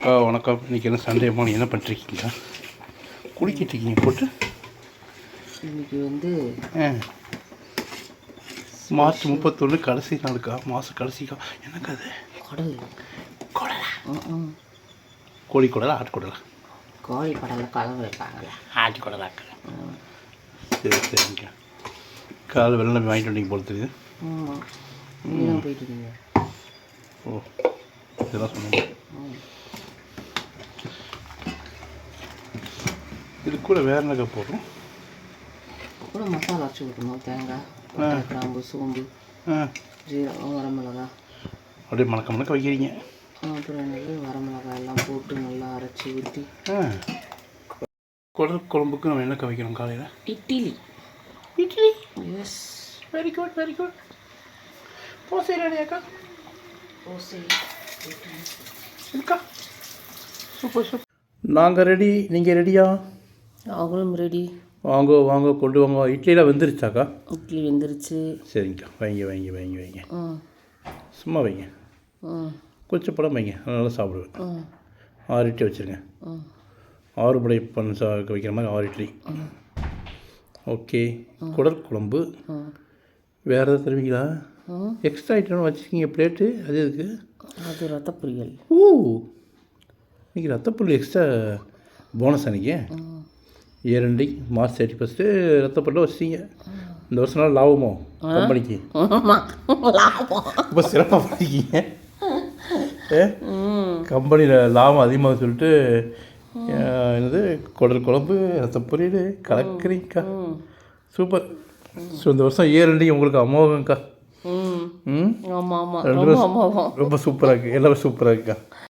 அக்கா வணக்கம். இன்றைக்கி என்ன சண்டே மார்னிங் என்ன பண்ணிருக்கீங்க குளிக்கிட்டு இருக்கீங்க போட்டு. இன்னைக்கு வந்து ஆ. மார்ச் முப்பத்தொன்று கடைசி நாளுக்கா? மாதம் கடைசிக்கா? எனக்கு அது? குடல். குடலா? கோழி குடலா ஆட்டு குடலா? கோழி குடலில் குழம்பு வைப்பாங்கல்ல. ஆட்டு குடலாக்கா. சரி சரிங்க. காலை வெள்ளம் வாங்கிட்டு வந்தீங்க போல தெரியுது. போயிட்டு ஓ இதெல்லாம் சொன்னீங்க. இது கூட வேற என்னக்கா போடுறோம்? கூட மசாலா அரைச்சி ஊற்றணும் தேங்காய் கிராம்பு சோம்பு ஜீரகம் வரமிளகா. அப்படியே மணக்க மணக்க வைக்கிறீங்க. அப்புறம் என்னது? வரமிளகா எல்லாம் போட்டு நல்லா அரைச்சி ஊற்றி குடல் குழம்புக்கு நம்ம என்னக்கா வைக்கிறோம் காலையில்? Idli. Idli? Yes very good very good dosa ரெடியாக்கா ஓசை இருக்கா? சூப்பர் சூப்பர் நாங்கள் ரெடி நீங்கள் ரெடியா அவங்களும் ரெடி வாங்க வாங்க கொண்டு வாங்க. இட்லிலாம் வெந்துருச்சாக்கா? இட்லி வெந்துருச்சு. சரிங்கக்கா. வைங்க வைங்க வைங்க வைங்க. சும்மா வைங்க. கொஞ்சம் படம் வைங்க. நல்லா சாப்பிடுவேன். ஆறு இட்லி வச்சுருங்க ஆறு படை பண்ண சா வைக்கிற மாதிரி ஆறு இட்லி. ஓகே. குடல் குழம்பு. ம் வேறு எதாவது தருவீங்களா? எக்ஸ்ட்ரா ஐட்டம் வச்சுருக்கீங்க. பிளேட்டு அது எதுக்கு? அது ரத்த பொரியல். ஓ. இன்னைக்கு ரத்தப்புல் எக்ஸ்ட்ரா போனஸ் அன்றைக்கி ம் ஏரண்டி மார்ச் தேர்ட்டி ஃபஸ்ட்டு ரத்தப்பல்ல வச்சிட்டீங்க இந்த வருஷம் நாள் லாபமோ? கம்பெனிக்கு. ரொம்ப சிறப்பாக பண்ணிக்கிங்க ஏ? கம்பெனியில் லாபம் அதிகமாக சொல்லிட்டு என்னது குடல் குழம்பு ரத்த பொரியல் கலக்குறீங்கக்கா ம் சூப்பர். ஸோ இந்த வருஷம் ஏரண்டி உங்களுக்கு அமோகங்க்கா ம். ஆமாம் ஆமாம் ரொம்ப சூப்பராக இருக்குது எல்லாமே சூப்பராக இருக்குக்கா.